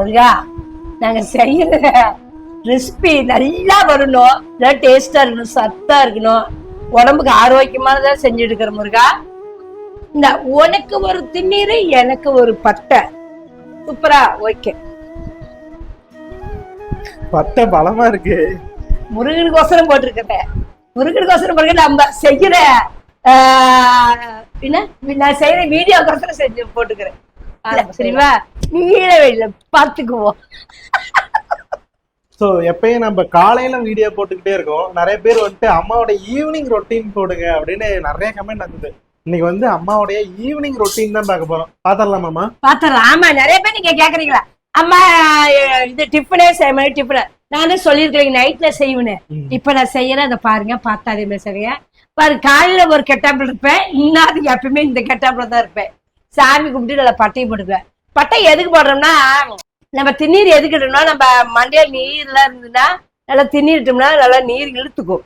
முருகா நாங்க செய்யற ரெசிபி நல்லா வரணும். நல்லா டேஸ்டா இருக்கணும் சத்தா இருக்கணும். உடம்புக்கு ஆரோக்கியமானதா செஞ்சுட்டு இருக்கிற முருகா. இந்த உனக்கு ஒரு திண்ணீர் எனக்கு ஒரு பட்டை. சூப்பரா ஓகே. பட்டை பலமா இருக்கு. முருகனுக்கோசரம் போட்டிருக்கிறேன் முருகனுக்கோசரம் போட்டு நம்ம செய்யற என்ன? நான் செய்யற வீடியோக்கோசரம் செஞ்சு போட்டுக்கிறேன். சரிவா. நீல வெளியில பாத்துக்குவோம் சோ எப்பயும் நம்ம காலையில வீடியோ போட்டுக்கிட்டே இருக்கோம். நிறைய பேர் வந்துட்டு அம்மாவோட ஈவினிங் ரொட்டீன் போடுங்க அப்படின்னு நிறைய கமெண்ட் வந்தது. இன்னைக்கு வந்து அம்மாவுடைய ஈவினிங் ரொட்டீன் தான் பார்க்க போறோம். பாத்திரலாமாமா பாத்துறேன் ஆமா நிறைய பேர் நீங்க கேக்குறீங்களா? அம்மா இது டிஃபனே செய்ய மாதிரி டிஃபன் நானே சொல்லியிருக்கேன் நைட்ல செய்வேன்னு. இப்ப நான் செய்யறேன் அதை பாருங்க பார்த்தா அதே மாதிரி சரியா? பாரு காலையில ஒரு கெட்டாப்பில் இருப்பேன் இன்னும் எப்பயுமே இந்த கெட்டாப்பில் தான் இருப்பேன். சாமி கும்பிட்டு நல்லா பட்டையை போட்டுக்குவேன். பட்டை எதுக்கு போடுறோம்னா நம்ம திண்ணீர் எதுக்கு இடணும்னா நம்ம மண்டையில நீர்லாம் இருந்ததுன்னா நல்லா திண்ணீர்ட்டோம்னா நல்லா நீர் இழுத்துக்கும்.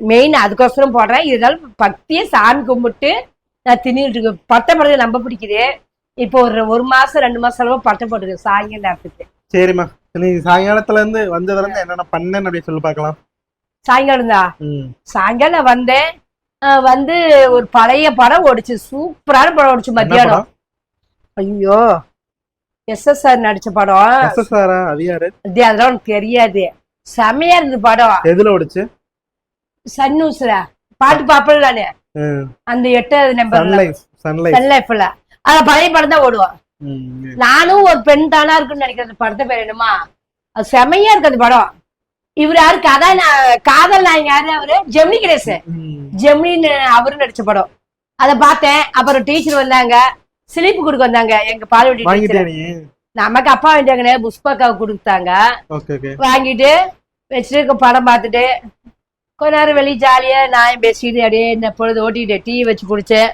மெயின் அதுக்கோசரம் போடுறேன். இருந்தாலும் பக்தியை சாமி கும்பிட்டு நான் திண்ணீர்ட்டுக்கு பட்டை போடுறது ரொம்ப பிடிக்குது. இப்போ ஒரு ஒரு மாசம் ரெண்டு மாசம் அளவு பட்டை போட்டுருக்கு சாயங்கால நேரத்துக்கு. சரிம்மா. இன்னைக்கு சாயங்காலத்துல இருந்து வந்ததுல இருந்து என்னென்ன பண்ணேன்னு சொல்லி பார்க்கலாம். சாயங்காலம் தான். சாயங்காலம் வந்தேன். வந்து ஒரு பழைய படம் ஓடிச்சு. சூப்பரான படம் ஓடிச்சு மத்தியானம்? ஐயோ. எஸ்எஸ்ஆர் நடிச்ச படம்? அது யாரு? இது அதெல்லாம் உனக்கு தெரியாது. செமையா இருந்தது படம். எதுல ஓடிச்சு? சன் நியூஸ்ல பாட்டு பாப்பல நானு. அந்த எட்டாவது நம்பர் சன்லைஃப் சன்லைஃப் சன் லைஃப்ல அத பழைய படம் தான் ஓடுவோம். நானும் ஒரு பெண் தானா இருக்குன்னு நினைக்கிறேன் அந்த படத்தை பேர் என்னமா? அது செமையா இருக்கு அந்த படம். இவர் யாரு? கதா காதல் நாயங்க யாரு அவரு? ஜெமினி கணேசன். ஜெமினின்னு அவரும் நடிச்ச படம். அதை பார்த்தேன். அப்புறம் டீச்சர் வந்தாங்க. சிலிப்பு கொடுக்க வந்தாங்க. எங்க பால்வடி டீச்சர் நமக்கு அப்பா வேண்டியாங்கண்ணே புஷ்பாக்காவை கொடுத்தாங்க. வாங்கிட்டு வச்சுட்டு படம் பார்த்துட்டு கொஞ்ச நேரம் வெளியே ஜாலியா நான் பேசிட்டு அப்படியே இந்த பொழுது ஓட்டிட்டு டீ வச்சு குடிச்சேன்.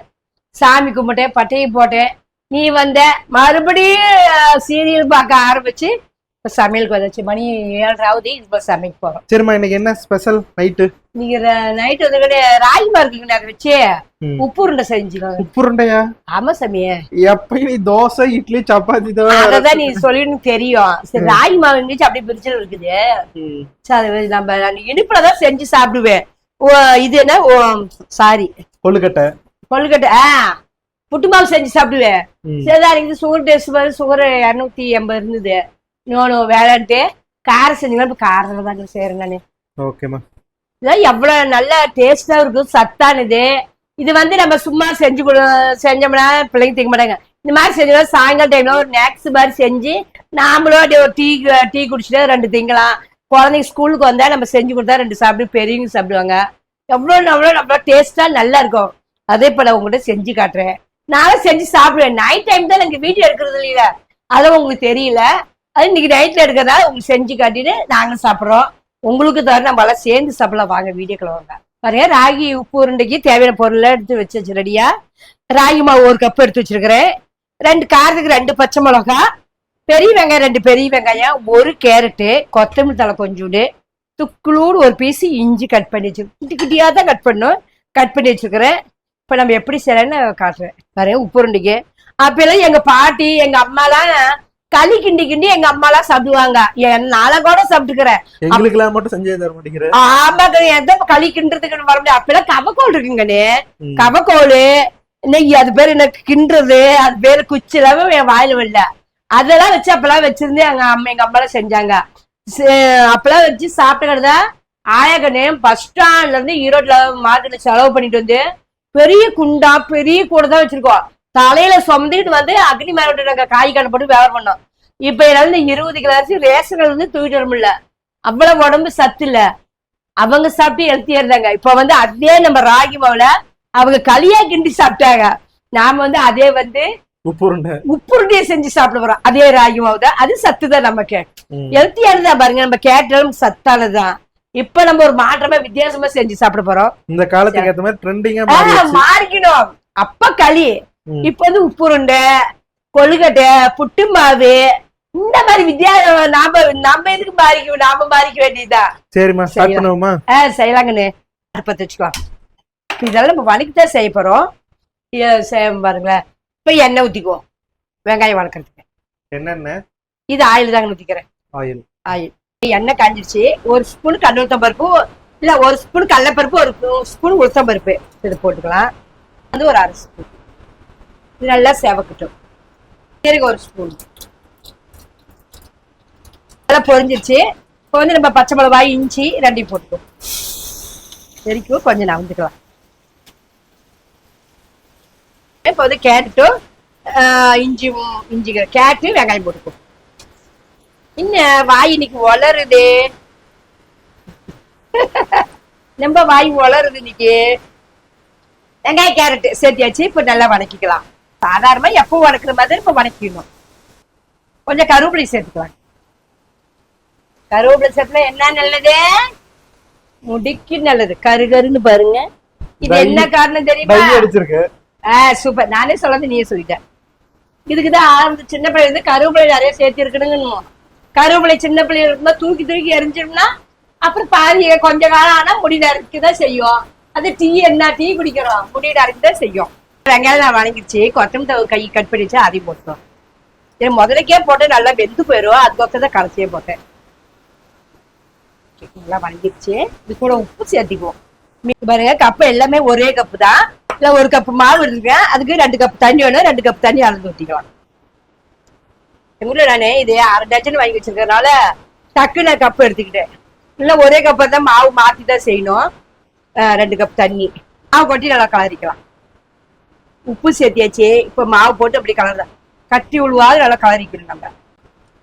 சாமி கும்பிட்டேன் பட்டையை போட்டேன். நீ வந்த மறுபடியும் சீரியல் பார்க்க ஆரம்பிச்சு இப்ப சமையலுக்கு வந்தாச்சு. மணி ஏழராவது இப்போ சமைக்க போறோம். சரிம்மா இன்னைக்கு என்ன ஸ்பெஷல் நைட்டு நீங்க நைட் வந்து கூட ராகிமா இருக்குங்க அதை வச்சு உப்பு உருண்டை செஞ்சுக்கோங்க. உப்பு உருண்டையா ஆமா சாமியே எப்ப நீ தோசை இட்லி சப்பாத்தி தான் அததான் நீ சொல்லின்னு தெரியும். சரி ராகி மாவு இருந்துச்சு அப்படியே பிரிச்சல் இருக்குது. சரி நம்ம நான் இனிப்புல தான் செஞ்சு சாப்பிடுவேன். ஓ இது என்ன? ஓ சாரி. கொழுக்கட்டை. கொழுக்கட்டை ஆ புட்டு மாவு செஞ்சு சாப்பிடுவேன். சரிதான் இது சுகர் டேஸ்ட் மாதிரி சுகர் இரநூத்தி எண்பது இருந்தது. இன்னொன்று வேலைன்ட்டு காரம் செஞ்சீங்கன்னா இப்போ காரத்தில் தாங்க செய்கிறேன் நான். ஓகேம்மா இதெல்லாம் எவ்வளவு நல்ல டேஸ்டா இருக்கும் சத்தானது இது. வந்து நம்ம சும்மா செஞ்சு கொடு செஞ்சோம்னா பிள்ளைங்க திங்க மாட்டாங்க. இந்த மாதிரி செஞ்சோம்னா சாயங்காலம் டைம்ல ஒரு ஸ்நாக்ஸ் மாதிரி செஞ்சு நாமளும் அப்படியே ஒரு டீ டீ குடிச்சிட்டு ரெண்டு திங்கலாம். குழந்தைங்க ஸ்கூலுக்கு வந்தா நம்ம செஞ்சு கொடுத்தா ரெண்டு சாப்பிடு பெரியவங்க சாப்பிடுவாங்க. எவ்வளோ எவ்வளோ நம்ம டேஸ்டா நல்லா இருக்கும். அதே போல உங்ககிட்ட செஞ்சு காட்டுறேன். நானும் செஞ்சு சாப்பிடுவேன். நைட் டைம் தான் எனக்கு வீடியோ எடுக்கிறது இல்லையா? அது உங்களுக்கு தெரியல. அது இன்னைக்கு நைட்ல எடுக்கிறதா உங்களுக்கு செஞ்சு காட்டிட்டு நாங்க சாப்பிட்றோம். உங்களுக்கு தவிர நம்ம எல்லாம் சேர்ந்து சாப்பிடலாம். வாங்க வீடியோக்குள்ள வாங்க. பாருங்க ராகி உப்பு உருண்டைக்கு தேவையான பொருளை எடுத்து வச்சு ரெடியா ராகி மாவு ஒரு கப் எடுத்து வச்சிருக்கிறேன். ரெண்டு காரத்துக்கு ரெண்டு பச்சை மிளகா பெரிய வெங்காயம் ரெண்டு பெரிய வெங்காயம் ஒரு கேரட்டு கொத்தமல்லி தலை கொஞ்சோண்டு துக்குளூடு ஒரு பீஸ் இஞ்சி கட் பண்ணி வச்சு குட்டி குட்டியாக தான் கட் பண்ணும் கட் பண்ணி வச்சுருக்கிறேன். இப்போ நம்ம எப்படி செய்யறேன்னு காட்டுறேன். பாருங்க உப்பு உருண்டைக்கு. அப்போல்லாம் எங்கள் பாட்டி எங்கள் அம்மாலாம் களி கிண்டி கிண்டி எங்க அம்மாலாம் சாப்பிடுவாங்க. என்னால கூட சாப்பிட்டுக்கிறேன். எல்லாம் மட்டும் செஞ்சே தர மாட்டேங்கிற. ஆமாங்க எந்த களி கிண்டுறதுக்கு வர முடியாது. அப்பெல்லாம் கவக்கோல் இருக்குங்கண்ணே. கவக்கோல் இன்னைக்கு அது பேர் என்ன? கிண்டுறது அது பேர் குச்சி எல்லாமே என் வாயில வரல. அதெல்லாம் வச்சு அப்பெல்லாம் வச்சிருந்து எங்க அம்மா எங்க அம்மாலாம் செஞ்சாங்க. சே- அப்பெல்லாம் வச்சு சாப்பிட்டுக்கிறதா ஆயகனே பஸ் ஸ்டாண்ட்ல இருந்து ஈரோட்ல மார்க்கெட்ல செலவு பண்ணிட்டு வந்து பெரிய குண்டா பெரிய கூட தான் வச்சிருக்கோம். தலையில சொந்திட்டு வந்து அக்னி மேல நாங்க காய் கடை போட்டு வியாபாரம் பண்ணோம். இப்ப என்னால இந்த இருபது கிலோ அரிசி ரேஷன்ல இருந்து தூக்கிட்டு வர முடியல. அவ்வளவு உடம்பு சத்து இல்ல. அவங்க சாப்பிட்டு ஹெல்த்தியா இருந்தாங்க. இப்ப வந்து அதே நம்ம ராகி மாவுல அவங்க களியா கிண்டி சாப்பிட்டாங்க. நாம வந்து அதே வந்து உப்புருண்டியை செஞ்சு சாப்பிட போறோம். அதே ராகி மாவு தான். அது சத்து தான் நமக்கு. ஹெல்த்தியானதா பாருங்க. நம்ம கேட்டாலும் சத்தானதுதான். இப்ப நம்ம ஒரு மாற்றமா வித்தியாசமா செஞ்சு சாப்பிட போறோம். இந்த காலத்துக்கு ஏத்த மாதிரி ட்ரெண்டிங்கா மாறிக்கணும் அப்ப களி. இப்ப வந்து உப்புருண்டை கொழுக்கட்டை புட்டு மாவு இந்த மாதிரி வித்தியா நாம நம்ம எதுக்கு மாறிக்க நாம மாறிக்க வேண்டியதுதான் சரிம்மா ஸ்டார்ட். பண்ணுவோமா ஆ செய்யலாங்கண்ணே. அடுப்பத்தை வச்சுக்கலாம். இதெல்லாம் நம்ம வணக்கித்தான் செய்ய போறோம். பாருங்களேன். இப்ப எண்ணெய் ஊத்திக்குவோம். வெங்காயம் வளர்க்கறதுக்கு. என்னென்ன? இது ஆயில் தாங்க ஊத்திக்கிறேன். ஆயில். ஆயில். எண்ணெய் காஞ்சிருச்சு. ஒரு ஸ்பூன் கடலுத்தம் பருப்பு இல்ல ஒரு ஸ்பூன் கடலப்பருப்பு ஒரு ஸ்பூன் உளுத்தம் பருப்பு. இது போட்டுக்கலாம். அது ஒரு அரை ஸ்பூன். இது நல்லா செவக்கட்டும். சீரகம் ஒரு ஸ்பூன் நல்லா பொரிஞ்சிருச்சு. இப்போ வந்து நம்ம பச்சை மிளகாய் இஞ்சி ரெண்டையும் போட்டுக்குவோம். சரிக்கும்? கொஞ்சம் நவந்துக்கலாம் இப்போ வந்து கேரட்டும் இஞ்சியும் இஞ்சி கேரட்டு வெங்காயம் போட்டுக்கும் இன்னும் வாய் இன்னைக்கு வளருதே நம்ம வாய் வளருது இன்னைக்கு. வெங்காய கேரட் சேர்த்தியாச்சு. இப்போ நல்லா வணக்கிக்கலாம் சாதாரணமா எப்போ வணக்குற மாதிரி இப்ப வணக்கிடணும் கொஞ்சம் கருவேப்பிலை சேர்த்துக்கலாம். கருவேப்பிலை சேர்த்துல என்ன நல்லது? முடிக்கு நல்லது. கருகருன்னு பாருங்க. இது என்ன காரணம் தெரியுமா? டை அடிச்சிருக்கு. ஆ சூப்பர். நானே சொல்லாத நீயே சொல்லிட்ட இதுக்குதான் ஆரம்பி சின்ன பிள்ளை இருந்து கருவேப்பிலை நிறைய சேர்த்து இருக்கணுங்கன்னு கருவேப்பிலை சின்ன பிள்ளைங்க இருக்கும்போது தூக்கி தூக்கி எரிஞ்சிட்டோம்னா அப்புறம் பாதி கொஞ்ச காலம் ஆனா முடி நறுக்குதான் செய்யும். அது டீ என்ன? டீ குடிக்கிறோம். முடி நறுக்குதான் செய்யும். வெங்காயம் நான் வணங்கிடுச்சு. கொத்தமல்லி கை கட் பண்ணிச்சு அதையும் போட்டோம் இது முதலைக்கே போட்டு நல்லா வெந்து போயிடும் அதுக்கொசரம் தான் கடைசியே போட்டேன். நல்லா வணங்கிடுச்சு. இது கூட உப்பு சேர்த்திக்குவோம். பாருங்க கப்பு எல்லாமே ஒரே கப்பு தான். இல்லை ஒரு கப்பு மாவு இருக்கு அதுக்கு ரெண்டு கப் தண்ணி வேணும். ரெண்டு கப் தண்ணி அளந்து ஊற்றிக்கலாம் எங்க ஊர்ல நானு இது அரை டஜன் வாங்கி வச்சிருக்கறனால டக்குன்னு கப் எடுத்துக்கிட்டேன். இல்லை ஒரே கப்பை தான் மாவு மாற்றி தான் செய்யணும். ரெண்டு கப் தண்ணி. மாவு கொட்டி நல்லா கலரிக்கலாம். உப்பு சேர்த்தியாச்சு இப்ப மாவு போட்டு அப்படி கலர கட்டி உழுவாது நல்லா கலரிக்கணும் நம்ம.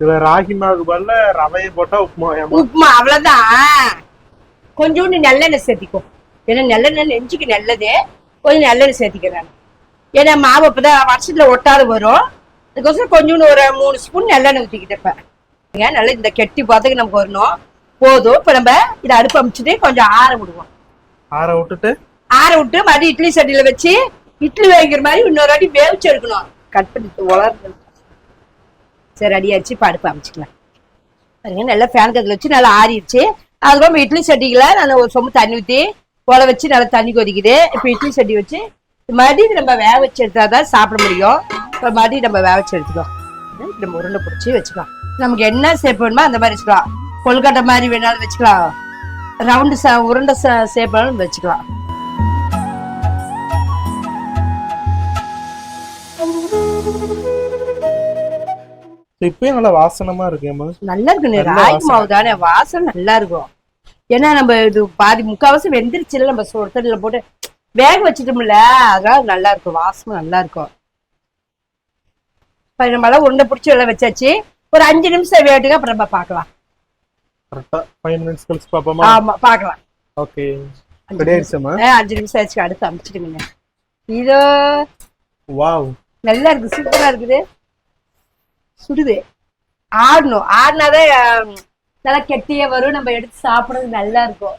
இதுல ராகி மாவு பதில ரவையை போட்டா உப்புமா உப்புமா அவ்வளவுதான். கொஞ்சோண்டு நல்லெண்ணெய் சேர்த்திக்கோ. ஏன்னா நல்லெண்ணெய் நெஞ்சுக்கு நல்லது. கொஞ்சம் நல்லெண்ணெய் சேர்த்திக்கிறேன். ஏன்னா மாவு அப்பதான் வருஷத்துல ஒட்டாது வரும். அதுக்கோசரம் கொஞ்சோண்டு ஒரு மூணு ஸ்பூன் நல்லெண்ணெய் ஊற்றிக்கிட்டப்ப நல்லா இந்த கெட்டி பார்த்துக்கு நமக்கு வரணும். போதும். இப்ப நம்ம இதை அடுப்பு அமைச்சிட்டு கொஞ்சம் ஆற விடுவோம். ஆற விட்டுட்டு? ஆற விட்டு மறுபடியும் இட்லி சட்டியில வச்சு இட்லி வேகிற மாதிரி இன்னொரு வாட்டி வேவிச்சு எடுக்கணும். கட் பண்ணி வளர்ந்து சரி அடியாச்சு இப்போ அடுப்பு அமைச்சிக்கலாம். பாருங்க நல்லா ஃபேன் கதில் வச்சு நல்லா ஆறிடுச்சு. அதுக்கப்புறம் இட்லி சட்டிக்குள்ள நான் ஒரு சொம்பு தண்ணி ஊற்றி உல வச்சு நல்லா தண்ணி கொதிக்குது. இப்போ இட்லி சட்டி வச்சு மறுபடியும் நம்ம வேக வச்சு எடுத்தா தான் சாப்பிட முடியும். இப்போ மறுபடியும் நம்ம வேக வச்சு எடுத்துக்கலாம் நம்ம உருண்டை பிடிச்சி வச்சுக்கலாம். நமக்கு என்ன ஷேப் வேணுமோ அந்த மாதிரி வச்சுக்கலாம். கொல்கட்டை மாதிரி வேணாலும் வச்சுக்கலாம். ரவுண்டு ச உருண்டை ஷேப் வேணாலும் வச்சுக்கலாம். இப்பயும் நல்லா வாசனமா இருக்கு நல்லா இருக்கும் நல்ல ராகி. மாவு தானே வாசனை நல்லா இருக்கும். ஏன்னா நம்ம இது பாதி முக்காவாசி வெந்துருச்சுல நம்ம சுடுதண்ணில போட்டு வேக வச்சுட்டோம்ல அதனால நல்லா இருக்கும். வாசனை நல்லா இருக்கும். இப்ப நம்ம எல்லாம் உருண்டை பிடிச்சி எல்லாம் வச்சாச்சு. ஒரு அஞ்சு நிமிஷம் வேட்டுங்க அப்புறம் நம்ம பார்க்கலாம். ஆமா ஓகே அஞ்சு நிமிஷம். ஆச்சு அடுத்து அமைச்சிட்டுங்க இதோ. வாவ் நல்லா இருக்கு. சூப்பரா இருக்குது. சுடுது. ஆடணும். ஆடினாதான் நல்லா கெட்டியா வரும். நம்ம எடுத்து சாப்பிடுறது நல்லா இருக்கும்.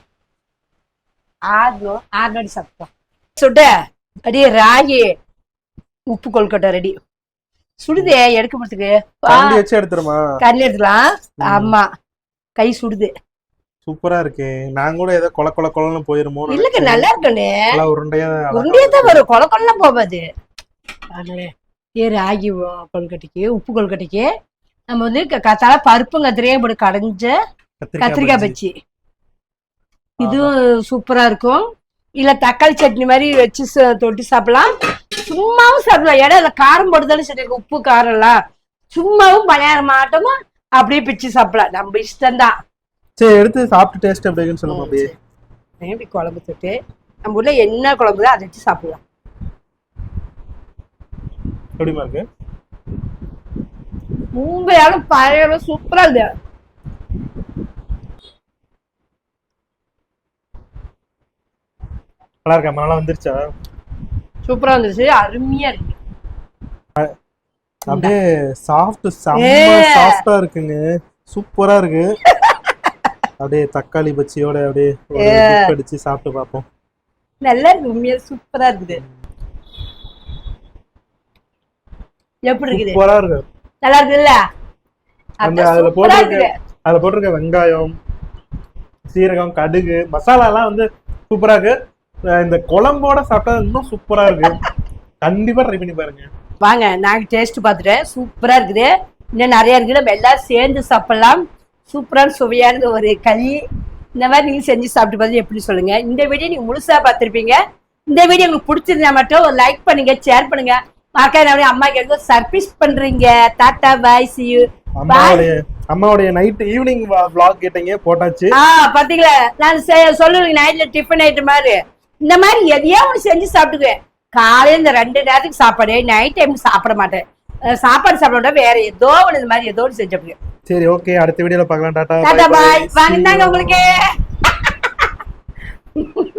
ஆடணும். ஆடினோடி சாப்பிட்டோம். சுட. அப்படியே ராகி. உப்பு கொழுக்கட்டை ரெடி. சுடுதே எடுக்க முடிச்சுக்கு எடுத்துருமா? கண்ணி எடுத்துக்கலாம். ஆமா. கை சுடுது. சூப்பரா இருக்கு. நான் கூட ஏதோ கொல கொல கொலன்னு போயிருமோ இல்லங்க நல்லா இருக்குண்ணே நல்லா உருண்டையா உருண்டையா தான் வரும். கொல கொல்லாம் போகாது. பாருங்களேன். ஏ ராகி உ- கொழுக்கட்டைக்கு உப்பு கொழுக்கட்டைக்கு நம்ம வந்து கத்தால பருப்பும் கத்திரிக்காயும் போட்டு கடைஞ்ச கத்திரிக்காய் பச்சி இதுவும் சூப்பரா இருக்கும். இல்ல தக்காளி சட்னி மாதிரி வச்சு தொட்டு சாப்பிடலாம். சும்மாவும் சாப்பிடலாம். ஏன்னா அதுல காரம் போட்டுதானே சரி உப்பு காரம் எல்லாம் சும்மாவும் பணியாரம் மாட்டோமா அப்படியே பிச்சு சாப்பிடலாம். நம்ம இஷ்டம்தான். சரி எடுத்து சாப்பிட்டு டேஸ்ட் எப்படி இருக்குன்னு சொல்லுங்க அப்படியே இப்படி குழம்பு தொட்டு? நம்ம ஊர்ல என்ன குழம்பு தான் அதை வச்சு சாப்பிடலாம். எப்படிமா இருக்கு? உண்மையாலும் பழைய சூப்பரா இருக்கு. நல்லா இருக்கா நல்லா வந்துருச்சா? சூப்பரா இருந்துச்சு அருமையா இருக்கு. அப்படியே சாஃப்ட் செம்ம. சாஃப்டா இருக்குங்க. சூப்பரா இருக்கு. அப்படியே தக்காளி பச்சியோட அப்படியே அடிச்சு சாப்பிட்டு பார்ப்போம். நல்லா இருக்கு உண்மையா சூப்பரா இருக்குது. எப்படி இருக்குது? சூப்பரா இருக்கு. நல்லா இருக்குல்ல அந்த அதுல போட்டிருக்க இருக்குது. அதுல போட்டிருக்க வெங்காயம் சீரகம் கடுகு மசாலா எல்லாம் வந்து சூப்பரா இருக்கு. இந்த குழம்போட சாப்பிட்டா இன்னும் சூப்பரா இருக்கு. கண்டிப்பா ட்ரை பண்ணி பாருங்க. வாங்க நாங்க டேஸ்ட் பார்த்துட்டேன். சூப்பரா இருக்குது. இன்னும் நிறைய இருக்கு நம்ம எல்லாரும் சேர்ந்து சாப்பிடலாம். சூப்பரான சுவையான ஒரு களி இந்த மாதிரி நீங்க செஞ்சு சாப்பிட்டு பார்த்து எப்படி சொல்லுங்க. இந்த வீடியோ நீங்க முழுசா பார்த்திருப்பீங்க. இந்த வீடியோ உங்களுக்கு பிடிச்சிருந்தா மட்டும் ஒரு லைக் பண்ணுங்க ஷேர் பண்ணுங்க. நம்முடைய அம்மா கேட்க சர்ப்ரைஸ் பண்றீங்க. டாட்டா பாய் சி யூ அம்மாவுடைய நைட் ஈவினிங் vlog கேட்டீங்க போட்டாச்சு. ஆ பாத்தீங்களா? நான் செ- சொல்லுவேன் நைட்ல டிஃபன் ஐட்டம் மாதிரி. இந்த மாதிரி எதையோ ஒன்று செஞ்சு சாப்பிட்டுக்குவேன். காலையில இந்த ரெண்டு நேரத்துக்கு சாப்பாடு நைட் டைம் சாப்பிட மாட்டேன். சாப்பாடு சாப்பிட வேற ஏதோ ஒன்று இந்த மாதிரி ஏதோ ஒன்று செஞ்சு சரி ஓகே அடுத்த வீடியோல பார்க்கலாம் டாடா. பாய் you. உங்களுக்கு.